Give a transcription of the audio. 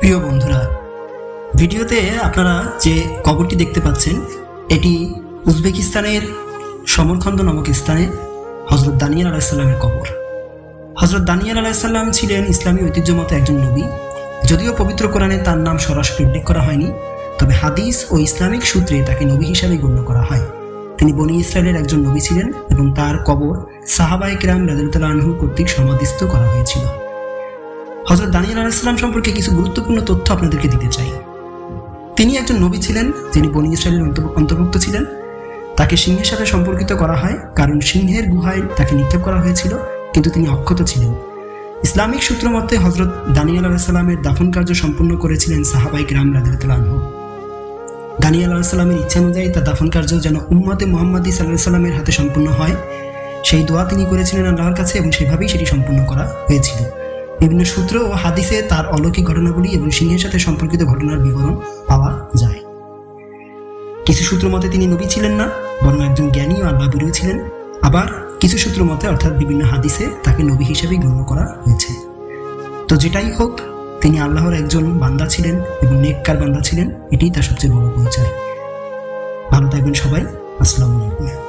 প্রিয় বন্ধুরা, ভিডিওতে আপনারা যে কবরটি দেখতে পাচ্ছেন, এটি উজবেকিস্তানের সমরখন্দ নামক স্থানে হজরত দানিয়াল আলাহিসাল্লামের কবর। হজরত দানিয়াল আলাহিসাল্লাম ছিলেন ইসলামী ঐতিহ্য মতো একজন নবী। যদিও পবিত্র কোরআনে তার নাম সরাসরি উল্লেখ করা হয়নি, তবে হাদিস ও ইসলামিক সূত্রে তাকে নবী হিসাবে গণ্য করা হয়। তিনি বনি ইসরায়েলের একজন নবী ছিলেন এবং তার কবর সাহাবাই কিরাম রাজুল্লাহ আনহু কর্তৃক সমাধিস্থ করা হয়েছিল। হজরত দানিয়াল আলাইসাল্লাম সম্পর্কে কিছু গুরুত্বপূর্ণ তথ্য আপনাদেরকে দিতে চাই। তিনি একজন নবী ছিলেন, যিনি বনি ইসরায়েলের অন্তর্ভুক্ত ছিলেন। তাকে সিংহের সাথে সম্পর্কিত করা হয়, কারণ সিংহের গুহায় তাকে নিক্ষেপ করা হয়েছিল, কিন্তু তিনি অক্ষত ছিলেন। ইসলামিক সূত্র মতে হজরত দানিয়াল আলাইসাল্লামের দাফন কার্য সম্পন্ন করেছিলেন সাহাবাই গ্রাম আনহু। দানিয়াল আলাইসাল্লামের ইচ্ছা অনুযায়ী তার দাফন কার্য যেন উম্মতে মোহাম্মদী সাল্লাহ সাল্লামের হাতে সম্পূর্ণ হয়। সেই দোয়া তিনি করেছিলেন আল্লাহর কাছে এবং সেভাবেই সেটি সম্পূর্ণ করা হয়েছিল। বিভিন্ন সূত্র ও হাদিসে তার অলৌকিক ঘটনাগুলি এবং সিংহের সাথে সম্পর্কিত ঘটনার বিবরণ পাওয়া যায়। কিছু সূত্র মতে তিনি নবী ছিলেন না, বরং একজন জ্ঞানী ও আল্লাহ বিরোধী ছিলেন। আবার কিছু সূত্র মতে অর্থাৎ বিভিন্ন হাদিসে তাকে নবী হিসেবেই গণ্য করা হয়েছে। তো যেটাই হোক, তিনি আল্লাহর একজন বান্দা ছিলেন এবং নেককার বান্দা ছিলেন, এটাই তার সবচেয়ে বড় পরিচয়। ভালো থাকবেন সবাই। আসসালামু আলাইকুম।